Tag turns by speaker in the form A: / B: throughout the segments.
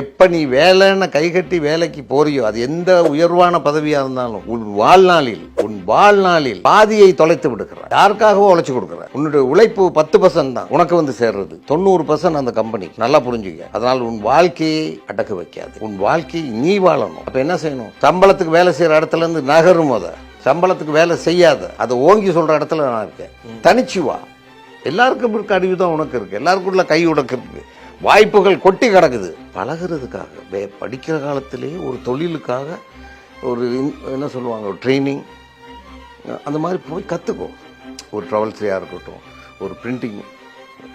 A: எப்ப நீ வேலைன்னு கைகட்டி வேலைக்கு போறியோ அது எந்த உயர்வான பதவியாக இருந்தாலும் உன் வாழ்நாளில் உன் வாழ்நாளில் பாதியை தொலைத்து விடுக்கிற யாருக்காகவோ உழைச்சி கொடுக்குற உன்னுடைய உழைப்பு பத்து பர்சன்ட் தான். உனக்கு வந்து சேர்றது தொண்ணூறு பர்சன்ட் அந்த கம்பெனி நல்லா புரிஞ்சுக்க. அதனால் உன் வாழ்க்கையை அடக்கு வைக்காது. உன் வாழ்க்கையை நீ வாழணும். அப்போ என்ன செய்யணும்? சம்பளத்துக்கு வேலை செய்கிற இடத்துல இருந்து நகரும் அதை சம்பளத்துக்கு வேலை செய்யாத. அதை ஓங்கி சொல்ற இடத்துல நான் இருக்கேன். தனிச்சு வா. எல்லாருக்கும் இருக்க அறிவு தான் உனக்கு இருக்கு. உள்ள கை உனக்கு இருக்குது வாய்ப்புகள் கொட்டி கிடக்குது. பழகிறதுக்காக வே படிக்கிற காலத்திலேயே ஒரு தொழிலுக்காக ஒரு என்ன சொல்லுவாங்க ஒரு ட்ரைனிங் அந்த மாதிரி போய் கற்றுக்கும் ஒரு ட்ராவல்ஸ்லையாக இருக்கட்டும் ஒரு பிரிண்டிங்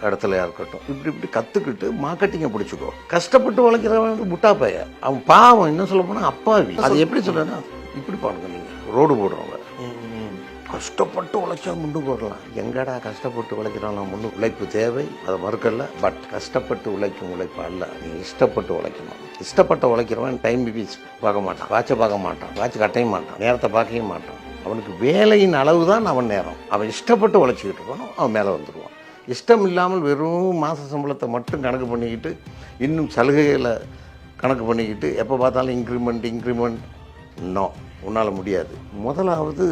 A: இடத்துலையாக இருக்கட்டும் இப்படி இப்படி கற்றுக்கிட்டு மார்க்கெட்டிங்கை பிடிச்சிக்கோ. கஷ்டப்பட்டு வளர்க்குறவன் வந்து முட்டா பைய அவன் பாவம் என்ன சொல்ல போனால் அப்பாவி. அது எப்படி சொல்றேன்னா இப்படி பாருங்க நீங்கள் ரோடு போடுறவங்க. கஷ்டப்பட்டு உழைச்சா முன்னுக்கு வரலாம் எங்கடா கஷ்டப்பட்டு உழைக்கிறோம் நான் முன்னு உழைப்பு தேவை அதை மறுக்கல. பட் கஷ்டப்பட்டு உழைக்கும் உழைப்பு அல்ல நீ இஷ்டப்பட்டு உழைக்கணும். இஷ்டப்பட்டு உழைக்கிறவன் டைம் பீஸ் பார்க்க மாட்டான். வாட்சை பார்க்க மாட்டான். வாட்ச் கட்டையும் மாட்டான். நேரத்தை பார்க்கவே மாட்டான். அவனுக்கு வேலையின் அளவு தான் அவன் நேரம். அவன் இஷ்டப்பட்டு உழைச்சிக்கிட்டு இருக்கணும் அவன் மேலே வந்துடுவான் இஷ்டம் இல்லாமல் வெறும் மாத சம்பளத்தை மட்டும் கணக்கு பண்ணிக்கிட்டு இன்னும் சலுகைகளை கணக்கு பண்ணிக்கிட்டு எப்போ பார்த்தாலும் இன்க்ரிமெண்ட் இன்க்ரிமெண்ட் நோ உன்னால் முடியாது. முதலாவது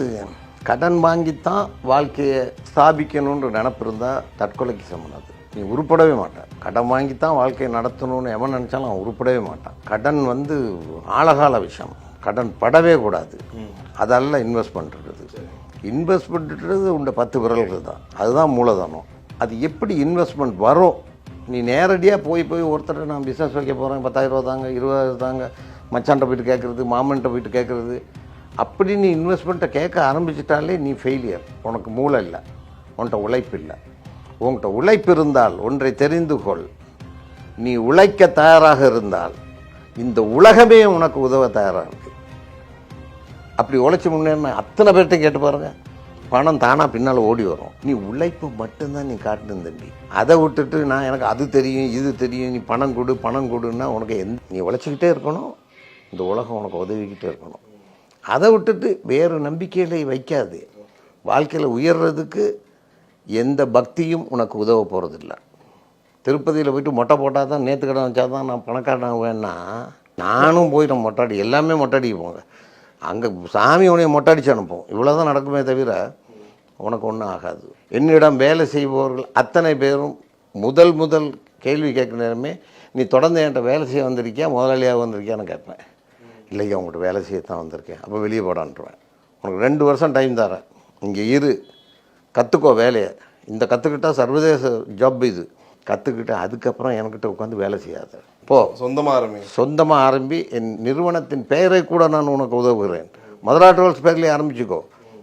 A: கடன் வாங்கித்தான் வாழ்க்கையை ஸ்தாபிக்கணுன்ற நினப்பு இருந்தால் தற்கொலைக்கு சமனாது நீ உருப்படவே மாட்டேன். கடன் வாங்கித்தான் வாழ்க்கையை நடத்தணும்னு எவன் நினச்சாலும் அவன் உருப்படவே மாட்டான். கடன் வந்து ஆழகால விஷயம். கடன் படவே கூடாது. அதெல்லாம் இன்வெஸ்ட் இருக்குது. இன்வெஸ்ட் பண்ணுறது உண்ட பத்து விரல்கள் தான். அதுதான் மூலதனம். அது எப்படி இன்வெஸ்ட்மெண்ட் வரும்? நீ நேரடியாக போய் போய் ஒருத்தர் நான் பிஸ்னஸ் வைக்க போகிறேன் பத்தாயிரம் ரூபா தாங்க இருபதாயிரம் தாங்க. மச்சான்ட்ட போயிட்டு கேட்குறது மாமன்ட்ட போயிட்டு கேட்குறது அப்படி நீ இன்வெஸ்ட்மெண்ட்டை கேட்க ஆரம்பிச்சிட்டாலே நீ ஃபெயிலியர் உனக்கு மூளை இல்லை. உன்கிட்ட உழைப்பு இல்லை. உன்கிட்ட உழைப்பு இருந்தால் ஒன்றை தெரிந்து கொள். நீ உழைக்க தயாராக இருந்தால் இந்த உலகமே உனக்கு உதவ தயாராக இருக்கு. அப்படி உழைச்சி முன்னேறின அத்தனை பேர்ட்டையும் கேட்டு பாருங்க. பணம் தானாக பின்னால் ஓடி வரும். நீ உழைப்பு மட்டும்தான் நீ காட்டணும் தம்பி. அதை விட்டுட்டு நான் எனக்கு அது தெரியும் இது தெரியும். நீ பணம் கொடு பணம் கொடுன்னா உனக்கு எந்த நீ உழைச்சிக்கிட்டே இருக்கணும். இந்த உலகம் உனக்கு உதவிக்கிட்டே இருக்கணும். அதை விட்டுட்டு வேறு நம்பிக்கைகளை வைக்காது. வாழ்க்கையில் உயர்றதுக்கு எந்த பக்தியும் உனக்கு உதவ போகிறதில்ல திருப்பதியில் போயிட்டு மொட்டை போட்டால் தான் நேற்று கடன் வச்சா தான் நான் பணக்காரன் ஆகுவேன்னா நானும் போயிட்டேன் மொட்டாடி எல்லாமே மொட்டாடிக்கு போங்க. அங்கே சாமி உனைய மொட்டாடிச்சு அனுப்போம் இவ்வளோ தான் நடக்குமே தவிர உனக்கு ஒன்றும் ஆகாது. என்னிடம் வேலை செய்பவர்கள் அத்தனை பேரும் முதல் முதல் கேள்வி கேட்குற நேரமே நீ தொடர்ந்து என்கிட்ட வேலை செய்ய வந்திருக்கியா? முதலாளியாக வந்திருக்கியான்னு கேட்பேன். இல்லையா உங்கள்கிட்ட வேலை செய்ய தான் வந்திருக்கேன். அப்போ வெளியே போடான்ட்டுருவேன் உனக்கு ரெண்டு வருஷம் டைம் தரேன். இங்கே இரு. கற்றுக்கோ வேலையை. இந்த கற்றுக்கிட்டா சர்வதேச ஜாப் இது. கற்றுக்கிட்டு அதுக்கப்புறம் என்கிட்ட உட்காந்து வேலை செய்யாத. போ.
B: சொந்தமா ஆரம்பி.
A: சொந்தமாக ஆரம்பி என் நிறுவனத்தின் பெயரை கூட நான் உனக்கு உதவுகிறேன். மதுரா டுவெல்ஸ் பேர்லேயே ஆரம்பிச்சுக்கோ.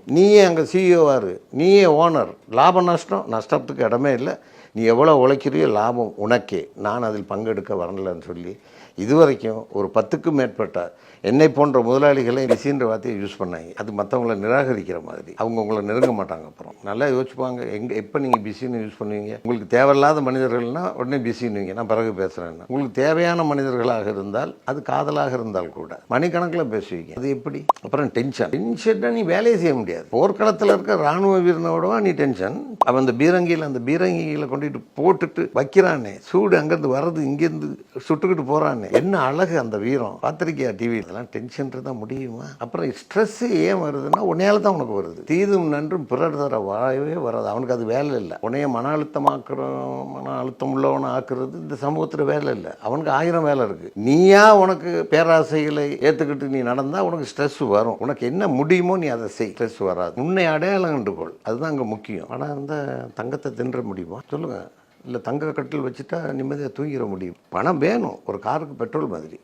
A: நீயே அங்கே சிஇஓவாரு நீயே ஓனர் லாப நஷ்டம். நஷ்டத்துக்கு இடமே இல்லை. நீ எவ்வளோ உழைக்கிறியோ லாபம் உனக்கே. நான் அதில் பங்கெடுக்க வரலன்னு சொல்லி இதுவரைக்கும் ஒரு பத்துக்கும் மேற்பட்ட என்னை போன்ற முதலாளிகளை பிஸின்ற வார்த்தையை யூஸ் பண்ணாங்க. அது மற்றவங்கள நிராகரிக்கிற மாதிரி. அவங்க உங்களை நெருங்க மாட்டாங்க அப்புறம். நல்லா யோசிப்பாங்க. எங்கே எப்போ நீங்கள் பிஸின்னு யூஸ் பண்ணுவீங்க? உங்களுக்கு தேவையில்லாத மனிதர்கள்னா உடனே பிஸின்னுவீங்க நான் பிறகு பேசுகிறேன்னு உங்களுக்கு தேவையான மனிதர்களாக இருந்தால் அது காதலாக இருந்தால் கூட மணிக்கணக்கில் பேசுவீங்க. அது எப்படி? அப்புறம் டென்ஷன் டென்ஷன்னா நீ வேலையை செய்ய முடியாது. போர்க்களத்தில் இருக்க ராணுவ வீரனோடவா நீ டென்ஷன் அவன் அந்த பீரங்கியில் அந்த பீரங்கியில் கொண்டுட்டு போட்டுட்டு வைக்கிறானே. சூடு அங்கேருந்து வர்றது இங்கேருந்து சுட்டுக்கிட்டு போகிறானே என்ன அழகு அந்த வீரம்? பார்த்துருக்கியா டிவி இதெல்லாம் டென்ஷன் தான் முடியுமா? அப்புறம் ஸ்ட்ரெஸ் ஏன் வருதுன்னா உன்னையால தான் உனக்கு வருது. தீதும் நன்றும் பிறர் தர வாயவே வராது. அவனுக்கு அது வேலை இல்லை. உன்னைய மன அழுத்தமாக்குறோம் மன அழுத்தம் உள்ளவனை ஆக்குறது இந்த சமூகத்தில் வேலை இல்லை. அவனுக்கு ஆயிரம் வேலை இருக்குது நீயா உனக்கு பேராசைகளை ஏற்றுக்கிட்டு நீ நடந்தால் உனக்கு ஸ்ட்ரெஸ் வரும். உனக்கு என்ன முடியுமோ நீ அதை செய். ஸ்ட்ரெஸ் வராது. உன்னை அடையாளம் கண்டுகொள் அதுதான் அங்கே முக்கியம். ஆனால் இருந்தால் தங்கத்தை தின்ற முடியுமா? சொல்லுங்கள் இல்லை தங்க கட்டில் வச்சுட்டா நிம்மதியாக தூங்கிட முடியும். பணம் வேணும். ஒரு காருக்கு பெட்ரோல் மாதிரி.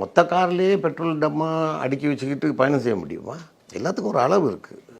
A: மொத்த கார்லேயே பெட்ரோல் டம்மா அடுக்கி வச்சுக்கிட்டு பயணம் செய்ய முடியுமா? எல்லாத்துக்கும் ஒரு அளவு இருக்குது